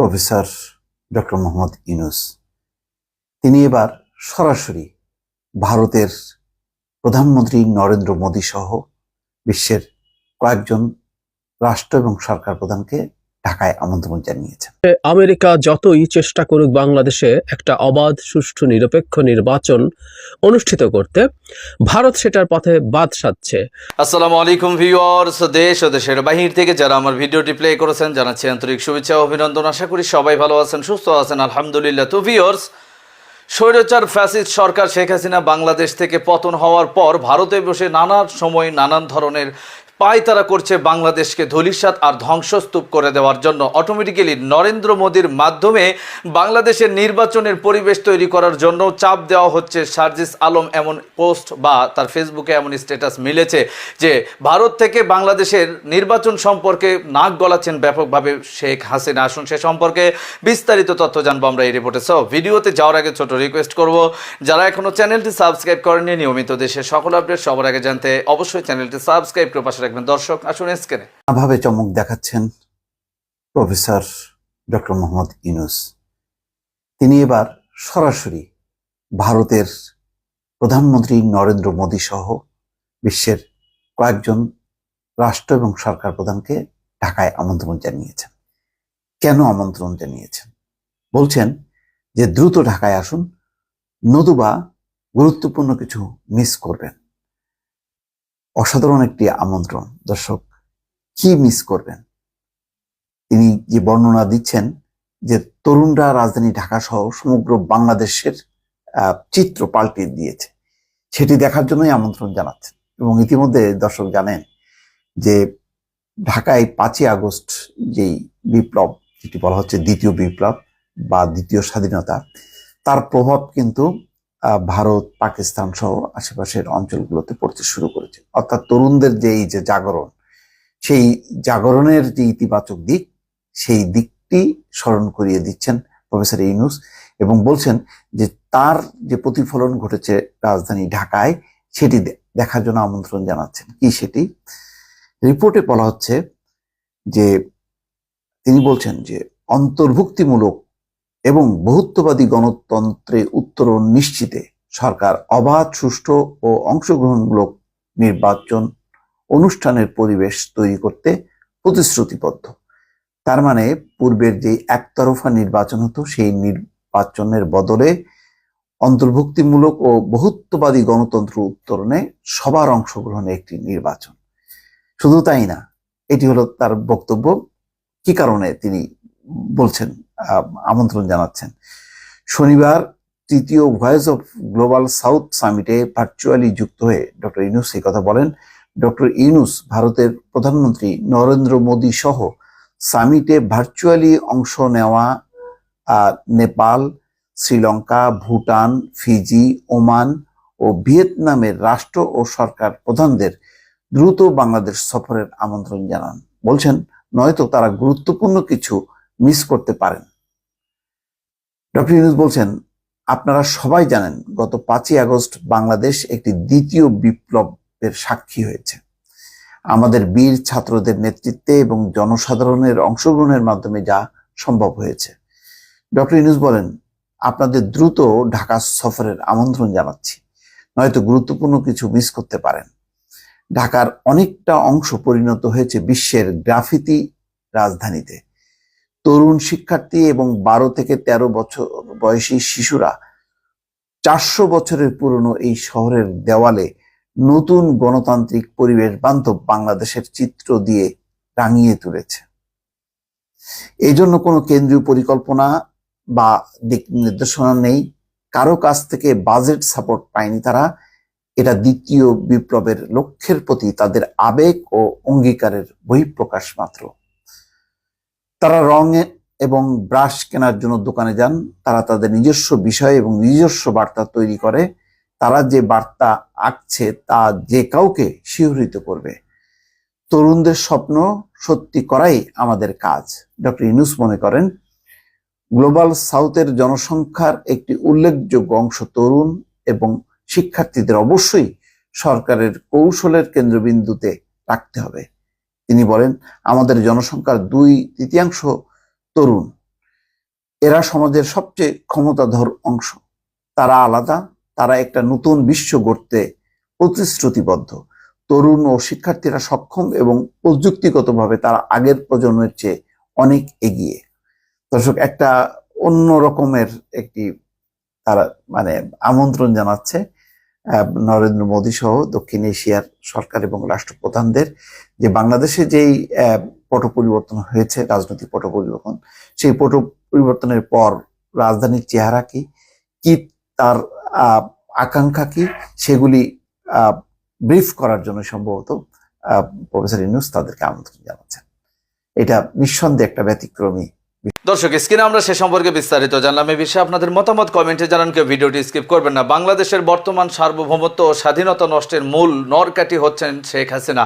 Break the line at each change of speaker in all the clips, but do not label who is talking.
Professor doctor Mohammad Yunus. তিনি এবার সরাসরি ভারতের প্রধানমন্ত্রী নরেন্দ্র মোদী সহ বিশ্বের কয়েকজন রাষ্ট্র এবং সরকার প্রধানকে ঢাকায় আমন্ত্রণ জানিয়েছেন
আমেরিকা যতই চেষ্টা করুক বাংলাদেশে একটা অবাধ সুষ্ঠু নিরপেক্ষ নির্বাচন অনুষ্ঠিত করতে ভারত সেটার পথে বাদ সাধছে।
আসসালামু আলাইকুম ভিউয়ার্স দেশ ও দেশের বাহির থেকে যারা আমার ভিডিওটি প্লে করেছেন জানাচ্ছি আন্তরিক শুভেচ্ছা ও অভিনন্দন। আশা করি সবাই ভালো আছেন সুস্থ আছেন আলহামদুলিল্লাহ। তো ভিউয়ার্স স্বৈরাচার ফ্যাসিস্ট সরকার শেখ হাসিনা বাংলাদেশ থেকে পতন হওয়ার পর ভারতে বসে নানান সময় নানান ধরনের পায়তারা করছে বাংলাদেশকে ধলিসাৎ আর ধ্বংসস্তূপ করে দেওয়ার জন্য। অটোমেটিক্যালি নরেন্দ্র মোদীর মাধ্যমে বাংলাদেশের নির্বাচনের পরিবেশ তৈরি করার জন্য চাপ দেওয়া হচ্ছে সার্জিস আলম এমন পোস্ট বা তার ফেসবুকে এমন স্ট্যাটাস মিলেছে যে, ভারত থেকে বাংলাদেশের নির্বাচন সম্পর্কে নাক গলাচ্ছেন ব্যাপকভাবে শেখ হাসিনা। আসুন সে সম্পর্কে বিস্তারিত তথ্য জানব আমরা এই রিপোর্টে সো ভিডিওতে যাওয়ার আগে ছোট রিকোয়েস্ট করব, যারা এখনও চ্যানেলটি সাবস্ক্রাইব করেনি নিয়মিত দেশের সকল আপডেট সবার আগে জানতে অবশ্যই চ্যানেলটি সাবস্ক্রাইব করে পাশে রাখবেন দর্শক, আসুন স্ক্রিনে।
ভাবে চমক দেখাচ্ছেন প্রফেসর ডক্টর মোহাম্মদ ইউনুস। তিনি এবার সরাসরি ভারতের প্রধানমন্ত্রী নরেন্দ্র মোদী সহ বিশ্বের কয়েকজন রাষ্ট্র এবং সরকার প্রধানকে ঢাকায় আমন্ত্রণ জানিয়েছেন। কেন আমন্ত্রণ জানিয়েছেন? বলছেন যে দ্রুত ঢাকায় আসুন, নতুবা গুরুত্বপূর্ণ কিছু মিস করবেন। অসাধারণ একটি আমন্ত্রণ। দর্শক, কি মিস করবেন? তিনি যে বর্ণনা দিচ্ছেন যে তরুণরা রাজধানী ঢাকা সহ সমগ্র বাংলাদেশের চিত্র পাল্টে দিয়েছে। সেটি দেখার জন্যই আমন্ত্রণ জানাচ্ছেন। এবং ইতিমধ্যে দর্শক জানেন যে ঢাকায় পাঁচই আগস্ট যেই বিপ্লব, যেটি বলা হচ্ছে দ্বিতীয় বিপ্লব বা দ্বিতীয় স্বাধীনতা, তার প্রভাব কিন্তু ভারত, পাকিস্তান সহ আশেপাশের অঞ্চলগুলোতে পড়তে শুরু করেছে। অর্থাৎ তরুণদের যে এই যে জাগরণ, সেই জাগরণের যে ইতিবাচক দিক, সেই দিকটি স্মরণ করিয়ে দিচ্ছেন প্রফেসর ইউনুস এবং বলছেন যে তার যে প্রতিফলন ঘটেছে রাজধানী ঢাকায়, সেটি দেখার জন্য আমন্ত্রণ জানাচ্ছেন। কি সেটি? রিপোর্টে বলা হচ্ছে যে তিনি বলছেন যে অন্তর্ভুক্তিমূলক এবং বহুত্ববাদী গণতন্ত্রে উত্তরণ নিশ্চিতে সরকার অবাধ, সুষ্ঠু ও অংশগ্রহণমূলক নির্বাচন অনুষ্ঠানের পরিবেশ তৈরি করতে প্রতিশ্রুতিবদ্ধ। তার মানে পূর্বের যে একতরফা নির্বাচন হতো, সেই নির্বাচনের বদলে অন্তর্ভুক্তিমূলক ও বহুত্ববাদী গণতন্ত্র উত্তরণে সবার অংশগ্রহণে একটি নির্বাচন। শুধু তাই না, এটি হলো তার বক্তব্য। কি কারণে তিনি বলছেন? আমন্ত্রণ জানাচ্ছেন। শনিবার তৃতীয় ভয়েস অফ গ্লোবাল সাউথ সামিটে ভার্চুয়ালি যুক্ত হয়ে ডক্টর ইউনুস এই কথা বলেন। ডক্টর ইউনুস ভারতের প্রধানমন্ত্রী নরেন্দ্র মোদী সহ সামিটে ভার্চুয়ালি অংশ নেওয়া নেপাল, শ্রীলঙ্কা, ভুটান, ফিজি, ওমান ও ভিয়েতনামের রাষ্ট্র ও সরকার প্রধানদের দ্রুত বাংলাদেশ সফরের আমন্ত্রণ জানান। বলছেন, নয়তো তারা গুরুত্বপূর্ণ কিছু মিস করতে পারেন। ডক্টর ইউনুস বলছেন, আপনারা সবাই জানেন গত পাঁচই আগস্ট বাংলাদেশ একটি দ্বিতীয় বিপ্লবের সাক্ষী হয়েছে। আমাদের বীর ছাত্রদের নেতৃত্বে এবং জনসাধারণের অংশগ্রহণের মাধ্যমে যা সম্ভব হয়েছে। ডক্টর ইউনুস বলেন, আপনাদের দ্রুত ঢাকা সফরের আমন্ত্রণ জানাচ্ছি। নয়তো গুরুত্বপূর্ণ কিছু মিস করতে পারেন। ঢাকার অনেকটা অংশ পরিণত হয়েছে বিশ্বের গ্রাফিতি রাজধানীতে। তরুণ শিক্ষার্থী এবং বারো থেকে তেরো বছর বয়সী শিশুরা চারশো বছরের পুরনো এই শহরের দেওয়ালে নতুন গণতান্ত্রিক পরিবেশ বান্ধব বাংলাদেশের চিত্র দিয়ে রাঙিয়ে তুলেছে। এই জন্য কোনো কেন্দ্রীয় পরিকল্পনা বা দিক নির্দেশনা নেই। কারও কাছ থেকে বাজেট সাপোর্ট পায়নি তারা। এটা দ্বিতীয় বিপ্লবের লক্ষ্যের প্রতি তাদের আবেগ ও অঙ্গীকারের বহিঃপ্রকাশ মাত্র। তারা রং এবং ব্রাশ কেনার জন্য দোকানে যান, তারা তাদের নিজস্ব বিষয় এবং নিজস্ব বার্তা তৈরি করে, তারা যে বার্তা আঁকছে তা যে কাউকে শিহরিত করবে। তরুণদের স্বপ্ন সত্যি করাই আমাদের কাজ। ডক্টর ইনুস মনে করেন, গ্লোবাল সাউথের জনসংখ্যার একটি উল্লেখযোগ্য অংশ তরুণ এবং শিক্ষার্থীদের অবশ্যই সরকারের কৌশলের কেন্দ্রবিন্দুতে রাখতে হবে। তিনি বলেন, আমাদের জনসংখ্যার দুই তৃতীয়াংশ তরুণ। এরা সমাজের সবচেয়ে ক্ষমতাধর অংশ। তারা আলাদা, তারা একটা নতুন বিশ্ব গড়তে প্রতিশ্রুতিবদ্ধ। তরুণ ও শিক্ষার্থীরা সক্ষম এবং প্রযুক্তিগতভাবে তারা আগের প্রজন্মের চেয়ে অনেক এগিয়ে। দর্শক, একটা অন্য রকমের একটি তারা মানে আমন্ত্রণ জানাচ্ছে। নরেন্দ্র মোদী সহ দক্ষিণ এশিয়ার সরকার এবং রাষ্ট্রপ্রধানদের যে বাংলাদেশে যেই পট পরিবর্তন হয়েছে, রাজনৈতিক পট পরিবর্তন সেই পট পরিবর্তনের পর রাজধানীর চেহারা কি? কি তার আকাঙ্ক্ষা কি? সেগুলি ব্রিফ করার জন্য সম্ভবত প্রফেসর ইউনুস তাদেরকে আমন্ত্রণ জানাচ্ছেন। এটা নিঃসন্দেহে একটা ব্যতিক্রমী
দর্শক, স্ক্রিনে আমরা সে সম্পর্কে বিস্তারিত জানলাম। এই বিষয়ে আপনাদের মতামত, কমেন্টে জানান কেউ, ভিডিওটি স্কিপ করবেন না। বাংলাদেশের বর্তমান সার্বভৌমত্ব ও স্বাধীনতা নষ্টের মূল নরকাঠি হচ্ছেন শেখ হাসিনা।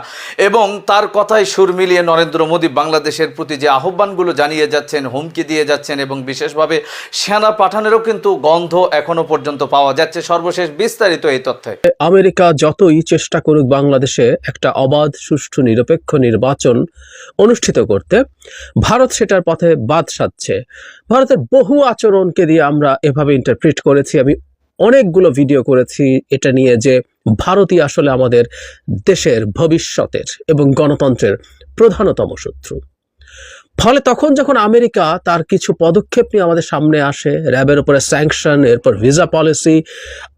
এবং তার কথায় সুর মিলিয়ে নরেন্দ্র মোদী বাংলাদেশের প্রতি যে আহ্বানগুলো জানিয়ে যাচ্ছেন, হুমকি দিয়ে যাচ্ছেন এবং বিশেষভাবে সেনা পাঠানেরও কিন্তু গন্ধ এখনও পর্যন্ত পাওয়া যাচ্ছে। সর্বশেষ বিস্তারিত এই তথ্যে।
আমেরিকা যতই চেষ্টা করুক বাংলাদেশে একটা অবাধ, সুষ্ঠু, নিরপেক্ষ নির্বাচন অনুষ্ঠিত করতে, ভারত সেটার পথে বাদ সাধছে ভারতের বহু আচরণকে দিয়ে আমরা এভাবে ইন্টারপ্রিট করেছি। আমি অনেকগুলো ভিডিও করেছি এটা নিয়ে যে ভারতই আসলে আমাদের দেশের ভবিষ্যতের এবং গণতন্ত্রের প্রধানতম শত্রু। ফলে তখন যখন আমেরিকা তার কিছু পদক্ষেপ নিয়ে আমাদের সামনে আসে, র্যাবের উপরে স্যাংশন এরপর ভিসা পলিসি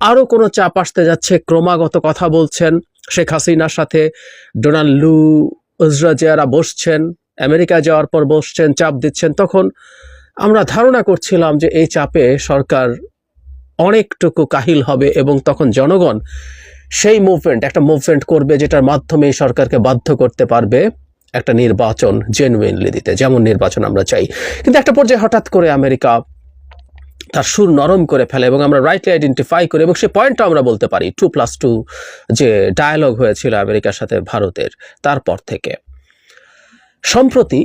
আরও কোনো চাপ আসতে যাচ্ছে, ক্রমাগত কথা বলছেন শেখ হাসিনার সাথে, ডোনাল্ড লু যারা বসছেন। আমেরিকা যাওয়ার পর বসছেন, চাপ দিচ্ছেন, তখন আমরা ধারণা করছিলাম যে এই চাপে সরকার অনেকটুকু কাহিল হবে এবং তখন জনগণ সেই মুভমেন্ট একটা মুভমেন্ট করবে যেটার মাধ্যমে সরকারকে বাধ্য করতে পারবে একটা নির্বাচন জেনুইনলি দিতে, যেমন নির্বাচন আমরা চাই। কিন্তু একটা পর্যায়ে হঠাৎ করে আমেরিকা তার সুর নরম করে ফেলে এবং আমরা রাইটলি আইডেন্টিফাই করি এবং সেই পয়েন্টটা আমরা বলতে পারি টু প্লাস টু যে ডায়ালগ হয়েছিল আমেরিকার সাথে ভারতের, তারপর থেকে। সম্প্রতি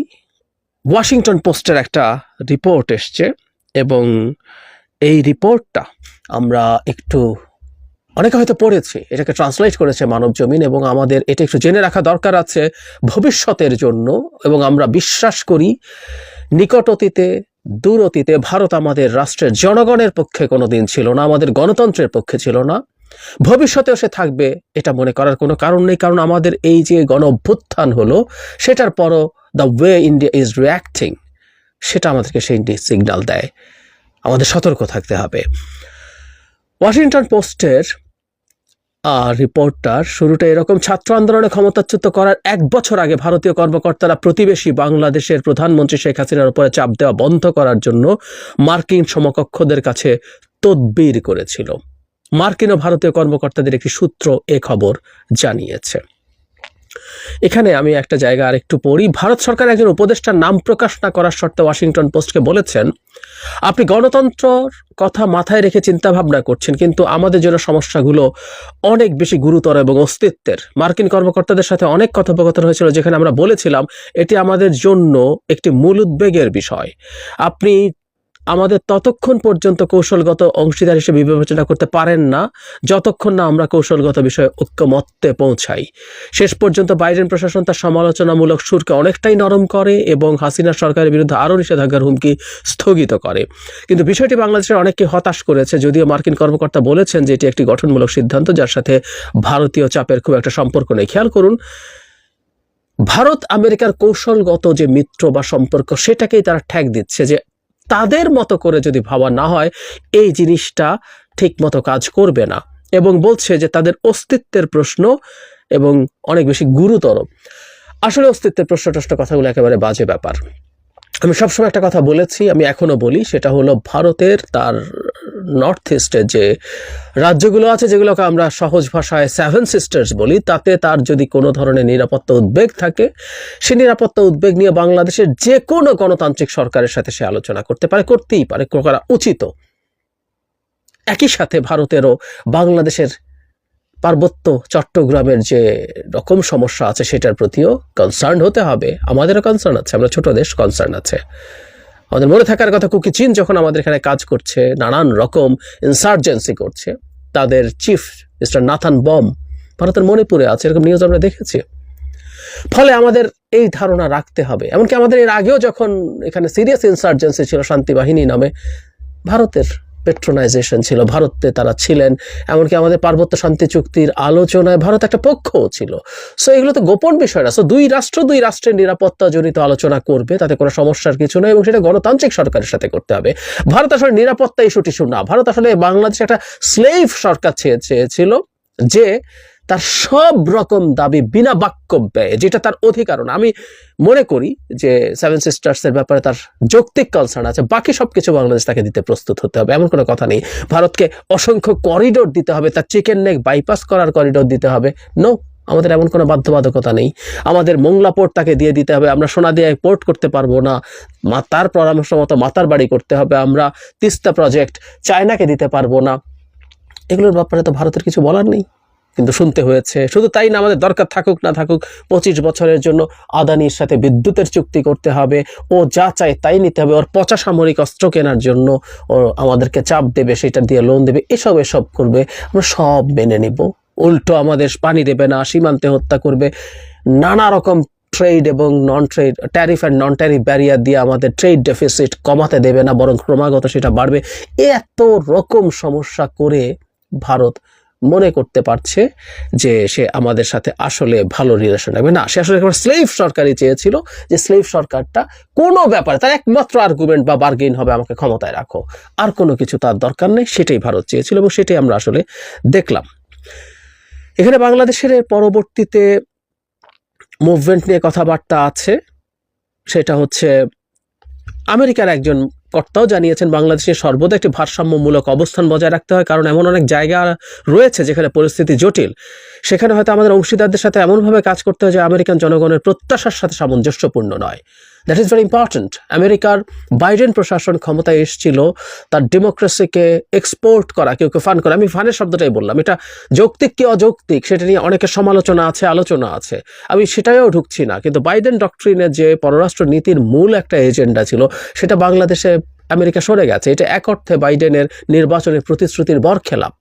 ওয়াশিংটন পোস্টের একটা রিপোর্ট এসছে এবং এই রিপোর্টটা আমরা একটু, অনেকে হয়তো পড়েছি, এটাকে ট্রান্সলেট করেছে মানব জমিন এবং আমাদের এটা একটু জেনে রাখা দরকার আছে ভবিষ্যতের জন্য এবং আমরা বিশ্বাস করি নিকট অতীতে দূর অতীতে ভারত আমাদের রাষ্ট্রের জনগণের পক্ষে কোনো দিন ছিল না, আমাদের গণতন্ত্রের পক্ষে ছিল না। ভবিষ্যতেও সে থাকবে, এটা মনে করার কোনো কারণ নেই, কারণ আমাদের এই যে গণ অভ্যুত্থান হলো, সেটার পরও the way India is reacting সেটা আমাদেরকে সেই সিগন্যাল দেয়। আমাদের সতর্ক থাকতে হবে। ওয়াশিংটন পোস্টের আর রিপোর্টার শুরুটা এরকম ছাত্র আন্দোলনে ক্ষমতাচ্যুত করার এক বছর আগে ভারতীয় কর্মকর্তারা প্রতিবেশী বাংলাদেশের প্রধানমন্ত্রী শেখ হাসিনার উপরে চাপ দেওয়া বন্ধ করার জন্য মার্কিন সমকক্ষদের কাছে তদবির করেছিল। মার্কিন ও ভারতীয় কর্মকর্তাদের একটি সূত্র এ খবর জানিয়েছে। এখানে আমি একটা জায়গা আর একটু পড়ি। ভারত সরকার একজন উপদেষ্টার নাম প্রকাশ না করার শর্তে ওয়াশিংটন পোস্টকে বলেছেন, আপনি গণতন্ত্রর কথা মাথায় রেখে চিন্তা ভাবনা করছেন, কিন্তু আমাদের জন্য সমস্যাগুলো অনেক বেশি গুরুতর এবং অস্তিত্বের। মার্কিন কর্মকর্তাদের সাথে অনেক কথোপকথন হয়েছিল, যেখানে আমরা বলেছিলাম, এটি আমাদের জন্য একটি মূল উদ্বেগের বিষয়। আপনি আমাদের ততক্ষণ পর্যন্ত কৌশলগত অংশীদার হিসেবে বিবেচনা করতে পারেন না, যতক্ষণ না আমরা কৌশলগত বিষয়ে ঐক্যমত্যে পৌঁছাই। শেষ পর্যন্ত বাইডেন প্রশাসন তার সমালোচনামূলক সুরকে অনেকটাই নরম করে এবং হাসিনা সরকারের বিরুদ্ধে আরও নিষেধাজ্ঞার হুমকি স্থগিত করে। কিন্তু বিষয়টি বাংলাদেশের অনেককে হতাশ করেছে, যদিও মার্কিন কর্মকর্তা বলেছেন যে এটি একটি গঠনমূলক সিদ্ধান্ত, যার সাথে ভারতীয় চাপের খুব একটা সম্পর্ক নেই। খেয়াল করুন, ভারত আমেরিকার কৌশলগত যে মিত্র বা সম্পর্ক, সেটাকেই তারা ঠ্যাক দিচ্ছে যে তাদের মতো করে যদি ভাবা না হয়, এই জিনিসটা ঠিকমতো কাজ করবে না। এবং বলছে যে তাদের অস্তিত্বের প্রশ্ন এবং অনেক বেশি গুরুতর। আসলে অস্তিত্বের প্রশ্ন টশ্ন কথাগুলো একেবারে বাজে ব্যাপার। আমি সবসময় একটা কথা বলেছি, আমি এখনও বলি, সেটা হলো ভারতের তার নর্থ ইস্টের যে রাজ্যগুলো আছে যেগুলোকে আমরা সহজ ভাষায় সেভেন সিস্টার্স বলি, তাতে তার যদি কোনো ধরনের নিরাপত্তা উদ্বেগ থাকে, সে নিরাপত্তা উদ্বেগ নিয়ে বাংলাদেশের যে কোনো গণতান্ত্রিক সরকারের সাথে সে আলোচনা করতে পারে, করতেই পারে, করা উচিত। একই সাথে ভারতেরও বাংলাদেশের পার্বত্য চট্টগ্রামের যে রকম সমস্যা আছে, সেটার প্রতিও কনসার্ন হতে হবে। আমাদেরও কনসার্ন আছে, আমরা ছোট দেশ কনসার্ন আছে। আমাদের মনে থাকার কথা কুকি চীন যখন আমাদের এখানে কাজ করছে, নানান রকম ইনসার্জেন্সি করছে, তাদের চিফ মিস্টার নাথান বম ভারতের মণিপুরে আছে, এরকম নিউজ আমরা দেখেছি। ফলে আমাদের এই ধারণা রাখতে হবে। এমনকি আমাদের এর আগেও যখন এখানে সিরিয়াস ইনসার্জেন্সি ছিল শান্তি বাহিনী নামে, ভারতের পেট্রোনাইজেশন ছিল। ভারতে তারা ছিলেন, এমনকি আমাদের পার্বত্য শান্তি চুক্তির আলোচনায় ভারত একটা পক্ষও ছিল। সো এগুলো তো গোপন বিষয় না। সো দুই রাষ্ট্র, দুই রাষ্ট্রের নিরাপত্তা জনিত আলোচনা করবে, তাতে কোনো সমস্যার কিছু নয় এবং সেটা গণতান্ত্রিক সরকারের সাথে করতে হবে। ভারত আসলে নিরাপত্তা ইস্যু টিস্যু না। ভারত আসলে বাংলাদেশে একটা স্লেভ সরকার চেয়ে, চেয়েছিল যে তার সব রকম দাবি বিনা বাক্য ব্যয় যেটা তার অধিকারণ আমি মনে করি যে সেভেন সিস্টার্স এর ব্যাপারে তার যৌক্তিক কনসার্ন আছে। বাকি সব কিছু বাংলাদেশ তাকে দিতে প্রস্তুত হতে হবে, এমন কোনো কথা নেই। ভারতকে অসংখ্য করিডোর দিতে হবে, তার চিকেন নেক বাইপাস করার করিডোর দিতে হবে। নো আমাদের এমন কোনো বাধ্যবাধকতা নেই। আমাদের মোংলা পোর্ট তাকে দিয়ে দিতে হবে। আমরা সোনা দিয়ে পোর্ট করতে পারব না। মা, তার পরামর্শ মতো মাতার বাড়ি করতে হবে। আমরা তিস্তা প্রজেক্ট চায়নাকে দিতে পারব না। এগুলোর ব্যাপারে তো ভারতের কিছু বলার নেই। কিন্তু শুনতে হয়েছে। শুধু তাই না, আমাদের দরকার থাকুক না থাকুক, পঁচিশ বছরের জন্য আদানির সাথে বিদ্যুতের চুক্তি করতে হবে। ও যা চায় তাই নিতে হবে। ওর পচা সামরিক অস্ত্র কেনার জন্য ও আমাদেরকে চাপ দেবে, সেটা দিয়ে লোন দেবে, এসব এসব করবে। আমরা সব মেনে নিব। উল্টো আমাদের পানি দেবে না, সীমান্তে হত্যা করবে। নানা রকম ট্রেড এবং non trade tariff and non tariff barrier দিয়ে আমাদের ট্রেড ডেফিসিট কমাতে দেবে না, বরং ক্রমাগত সেটা বাড়বে। এত রকম সমস্যা করে ভারত মনে করতে পারছে যে সে আমাদের সাথে আসলে ভালো রিলেশন রাখবে। না, সে আসলে একটা স্লেভ সরকারই চেয়েছিল যে স্লেভ সরকারটা কোনো ব্যাপারে তার একমাত্র আর্গুমেন্ট বা বার্গেন হবে আমাকে ক্ষমতায় রাখো। আর কোনো কিছু তার দরকার নেই, সেটাই ভারত চেয়েছিল এবং সেটাই আমরা আসলে দেখলাম। এখানে বাংলাদেশের পরবর্তীতে মুভমেন্ট নিয়ে কথাবার্তা আছে। সেটা হচ্ছে আমেরিকার একজন কর্তাও জানিয়েছেন বাংলাদেশে সর্বদা একটি ভারসাম্যমূলক অবস্থান বজায় রাখতে হয়, কারণ এমন অনেক জায়গা রয়েছে যেখানে পরিস্থিতি জটিল। সেখানে হয়তো আমাদের অংশীদারদের সাথে এমনভাবে কাজ করতে হয় যে আমেরিকান জনগণের প্রত্যাশার সাথে সামঞ্জস্যপূর্ণ নয়। দ্যাট ইজ ভেরি ইম্পর্ট্যান্ট আমেরিকার বাইডেন প্রশাসন ক্ষমতায় এসেছিল, তার ডেমোক্রেসিকে এক্সপোর্ট করা, কেউ কেউ ফান করা। আমি ফানের শব্দটাই বললাম। এটা যৌক্তিক কি অযৌক্তিক, সেটা নিয়ে অনেকের সমালোচনা আছে, আলোচনা আছে। আমি সেটাইও ঢুকছি না। কিন্তু বাইডেন ডক্ট্রিনের যে পররাষ্ট্র নীতির মূল একটা এজেন্ডা ছিল, সেটা বাংলাদেশে আমেরিকা সরে গেছে। এটা এক অর্থে বাইডেনের নির্বাচনের প্রতিশ্রুতির বর বরখেলাপ।